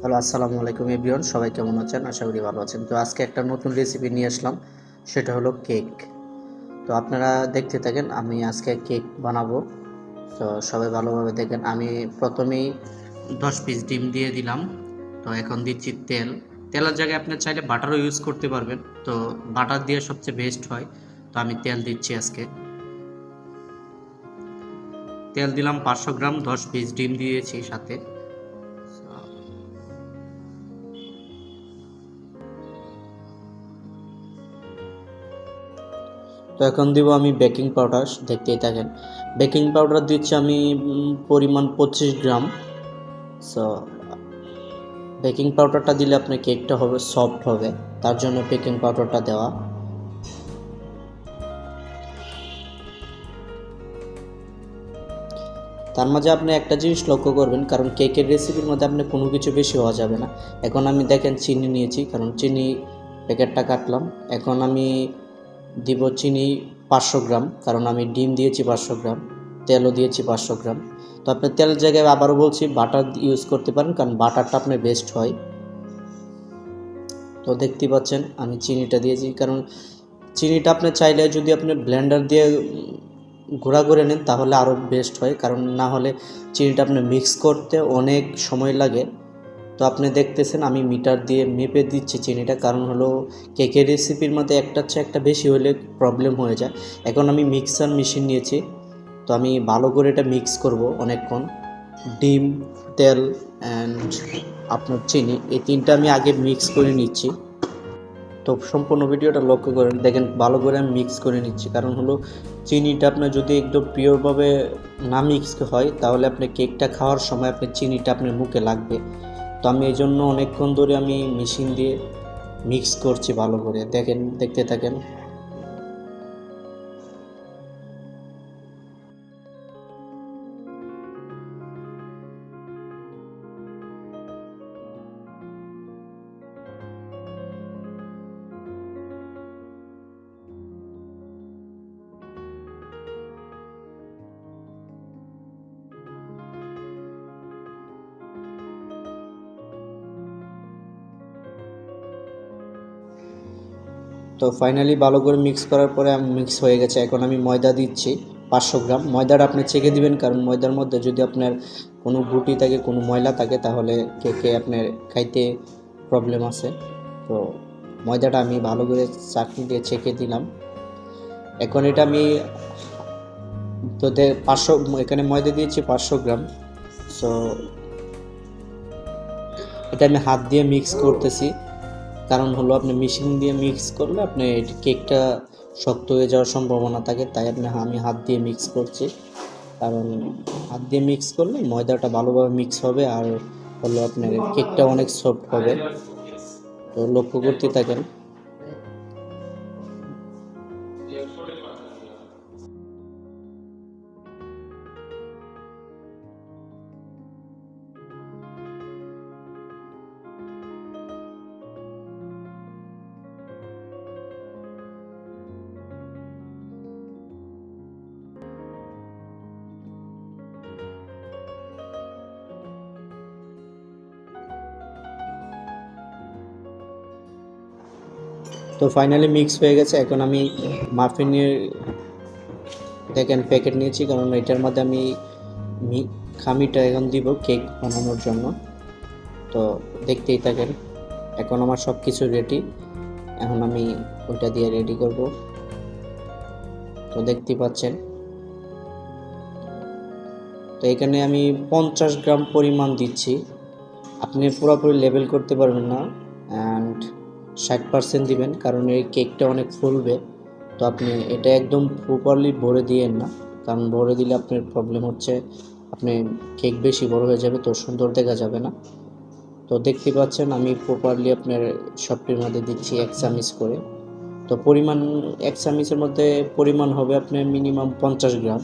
Hello, আসসালামু আলাইকুম everyone, সবাই কেমন আছেন? আশা করি ভালো আছেন। তো আজকে একটা নতুন রেসিপি নিয়ে আসলাম, সেটা হলো কেক তো আপনারা দেখতে থাকেন, আমি আজকে কেক বানাবো। তো সবাই ভালোভাবে দেখেন, আমি প্রথমেই দশ পিস ডিম দিয়ে দিলাম। তো এখন দিচ্ছি তেল। তেলের জায়গায় আপনি চাইলে বাটারও ইউজ করতে পারবেন। তো বাটার দিয়ে সবচেয়ে বেস্ট হয়। তো আমি তেল দিচ্ছি আজকে। তেল দিলাম পাঁচশো গ্রাম, দশ পিস ডিম দিয়েছি সাথে। তো এখন দিব আমি বেকিং পাউডার, দেখতেই থাকেন। বেকিং পাউডার দিচ্ছি আমি পরিমাণ পঁচিশ গ্রাম। সো বেকিং পাউডারটা দিলে আপনার কেকটা হবে, সফট হবে। তার জন্য বেকিং পাউডারটা দেওয়া। তার মাঝে আপনি একটা জিনিস লক্ষ্য করবেন, কারণ কেকের রেসিপির মধ্যে আপনি কোনো কিছু বেশি হওয়া যাবে না। এখন আমি দেখেন, চিনি নিয়েছি, কারণ চিনি প্যাকেটটা কাটলাম। এখন আমি দিব চিনি পাঁচশো গ্রাম, কারণ আমি ডিম দিয়েছি পাঁচশো গ্রাম, তেলও দিয়েছি পাঁচশো গ্রাম। তো আপনি তেলের জায়গায় আবারও বলছি, বাটার ইউজ করতে পারেন, কারণ বাটারটা আপনার বেস্ট হয়। তো দেখতেই পাচ্ছেন, আমি চিনিটা দিয়েছি, কারণ চিনিটা আপনি চাইলে যদি আপনি ব্লেন্ডার দিয়ে গুঁড়া করে নেন, তাহলে আরও বেস্ট হয়, কারণ না হলে চিনিটা আপনি মিক্স করতে অনেক সময় লাগে। তো আপনি দেখতেছেন, আমি মিটার দিয়ে মেপে দিচ্ছি চিনিটা। কারণ হলো কেকের রেসিপির মধ্যে একটা হচ্ছে একটা বেশি হলে প্রবলেম হয়ে যায়। এখন আমি মিক্সার মেশিন নিয়েছি। তো আমি ভালো করে এটা মিক্স করব অনেকক্ষণ। ডিম, তেল অ্যান্ড আপনার চিনি, এই তিনটা আমি আগে মিক্স করে নিচ্ছি। তো সম্পূর্ণ ভিডিওটা লক্ষ্য করেন, দেখেন ভালো করে আমি মিক্স করে নিচ্ছি। কারণ হলো, চিনিটা আপনার যদি একদম পিওরভাবে না মিক্স হয়, তাহলে আপনি কেকটা খাওয়ার সময় আপনি চিনিটা আপনার মুখে লাগবে। আমি এই জন্য অনেকক্ষণ ধরে আমি মেশিন দিয়ে মিক্স করছি ভালো করে। দেখেন, দেখতে থাকেন। তো ফাইনালি ভালো করে মিক্স করার পরে মিক্স হয়ে গেছে। এখন আমি ময়দা দিচ্ছি, পাঁচশো গ্রাম। ময়দাটা আপনি চেকে দিবেন, কারণ ময়দার মধ্যে যদি আপনার কোনো গুটি থাকে, কোনো ময়লা থাকে, তাহলে কেকে আপনার খাইতে প্রবলেম আছে। তো ময়দাটা আমি ভালো করে চাটনি দিয়ে ছেঁকে দিলাম। এখন এটা আমি তো পাঁচশো, এখানে ময়দা দিয়েছি পাঁচশো গ্রাম। সো এটা আমি হাত দিয়ে মিক্স করতেছি। কারণ হলো আপনি মেশিন দিয়ে মিক্স করলে আপনি কেকটা শক্ত হয়ে যাওয়ার সম্ভাবনা থাকে, তাই আপনি আমি হাত দিয়ে মিক্স করছি। কারণ হাত দিয়ে মিক্স করলে ময়দাটা ভালোভাবে মিক্স হবে আর হলো আপনার কেকটা অনেক সফট হবে। তো লক্ষ্য করতে থাকেন। তো ফাইনালি মিক্স হয়ে গেছে। এখন আমি মাফিনের দেখেন প্যাকেট নিয়েছি, কারণ এটার মধ্যে আমি খামিটা এখন দিব কেক বানানোর জন্য। তো দেখতেই থাকেন, এখন আমার সব কিছু রেডি এখন আমি ওইটা দিয়ে রেডি করব। তো দেখতেই পাচ্ছেন। তো এখানে আমি পঞ্চাশ গ্রাম পরিমাণ দিচ্ছি। আপনি পুরোপুরি লেবেল করতে পারবেন না। অ্যান্ড ষাট পার্সেন্ট দিবেন, কারণ এই কেকটা অনেক ফুলবে। তো আপনি এটা একদম প্রপারলি ভরে দিয়েন না, কারণ ভরে দিলে আপনার প্রবলেম হচ্ছে, আপনি কেক বেশি বড় হয়ে যাবে, তো সুন্দর দেখা যাবে না। তো দেখতে পাচ্ছেন, আমি প্রপারলি আপনার সবটির মধ্যে দিচ্ছি এক চামিচ করে। তো পরিমাণ, এক চামিচের মধ্যে পরিমাণ হবে আপনার মিনিমাম পঞ্চাশ গ্রাম।